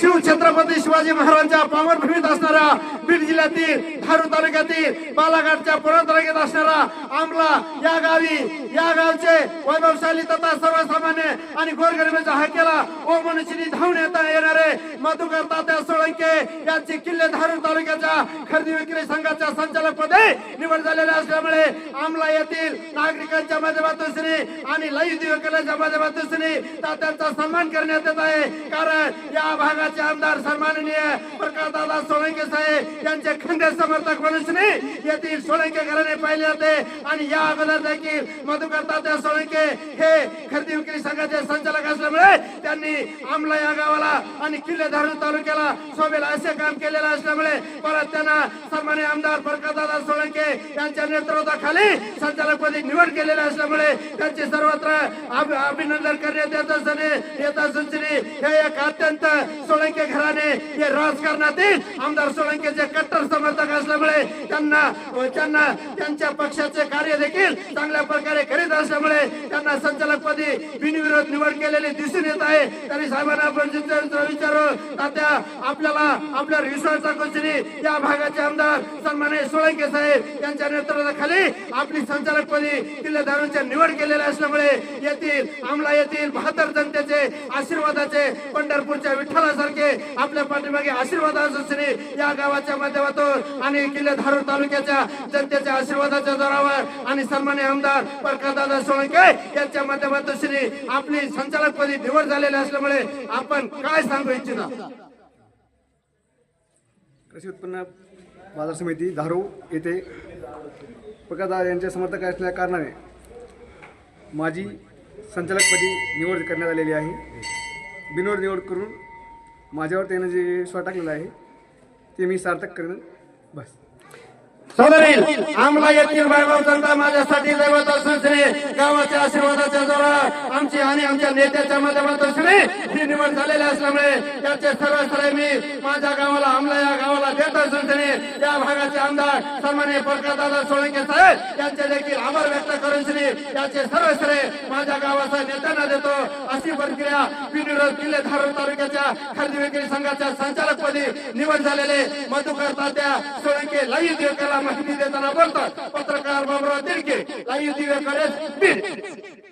शिवछत्रपती शिवाजी महाराजांच्या पावनभूमीत असणाऱ्या बीड जिल्ह्यातील धारू तालुक्यातील बालाघाटच्या पुरण तालुक्यात असणारा आमला या गावी या गावचे वैभवशाली तथा सर्वसामान्य आणि गोरगरिबाच्या हाकेला ओ मनुष्यनी धावून येता येणारे मधुकर तात्या सोळंके यांची किल्ले धारू तालुक्याच्या खरेदी विक्री संघाच्या संचालक पदे निवड झालेल्या असल्यामुळे आमला येथील नागरिकांच्या माध्यमातून श्री आणि लाईव्ह दिवकलाच्या माध्यमातून श्री तात्यांचा सन्मान करण्यात येत आहे. कारण या भागाचे आमदार सन्माननीय प्रकाशदादा सोळंके साहेब यांचे खंडे समर्थक म्हणून येथील सोळंके घराने पाहिले जाते आणि या अगोदर देखील मधुकर तात्या सोळंके हे खरेदी विक्री थांबला या गावाला आणि किल्ले धारण तालुक्याला शोभेल असे काम केलेलं असल्यामुळे परत त्यांना सन्मान्य आमदार प्रकाशदादा सोळंके यांच्या नेतृत्वाखाली संचालकपदी निवड केलेली असल्यामुळे त्यांचे सर्वत्र अभिनंदन करण्यात येत असताना येत असून हे एक अत्यंत सोळंके घराणे हे राजकारणातील आमदार सोळंकेचे कट्टर समर्थक असल्यामुळे त्यांना त्यांना त्यांच्या पक्षाचे कार्य देखील चांगल्या प्रकारे करीत असल्यामुळे त्यांना संचालकपदी बिनविरोध निवड केलेली दिसून येत आहे. तरी साहेबांना आपण विचारू. तात्या आपल्याला आपल्या रिसोर्टचा कोचरी या भागाचे आमदार सन्मान्य सोळंके साहेब यांच्या नेतृत्वाखाली आपली संचालकपदी किल्लेदारांच्या निवड केलेली असल्यामुळे येथील आमला येथील बहात्तर जनतेचे आशीर्वादाचे पंढरपूरच्या विठ्ठलासारखे आपल्या पाठीमागे आशीर्वाद श्री या गावाच्या माध्यमातून आणि किल्ले धारूर तालुक्याच्या जनतेच्या आशीर्वादाच्या जोरावर आणि सन्मान्य आमदार प्रकाशदादा सोळंके यांच्या माध्यमातून श्री आपली संचालकपदी निवड झालेली असल्यामुळे आपण काय सांगू इच्छिता? कृषी उत्पन्न बाजार समिती धारू येथे प्रकाशदादा यांचे समर्थक असल्या कारणाने माझी संचालकपदी निवड करण्यात आलेली आहे. बिनोड निवड करून माझ्यावर त्यानं जे विश्वास टाकलेला आहे ते मी सार्थक करेन. बस. सदरील आमला येथील वैभव जनता माझ्यासाठी दैवत असून श्री गावाच्या आशीर्वादाच्या जोरावर आमची आणि आमच्या नेत्याच्या माध्यमातून श्री ही निवड झालेली असल्यामुळे त्याचे सर्व श्रेय मी माझ्या गावाला आमला या गावाला देत असून श्री या भागाचे आमदार सन्मान्य प्रकाशदादा सोळंके साहेब यांचे देखील आभार व्यक्त करून श्री याचे सर्व श्रेय माझ्या गावाचा नेत्यांना देतो. अशी प्रक्रिया बिनविरोध किल्ले धारूर तालुक्याच्या खरेदी विक्री संघाच्या संचालकपदी निवड झालेले मधुकर तात्या सोळंके लाईव्ह दिवकाला माहिती देताना बोलतात. पत्रकार बाबुराव तिडके लाईव्ह दिवेकर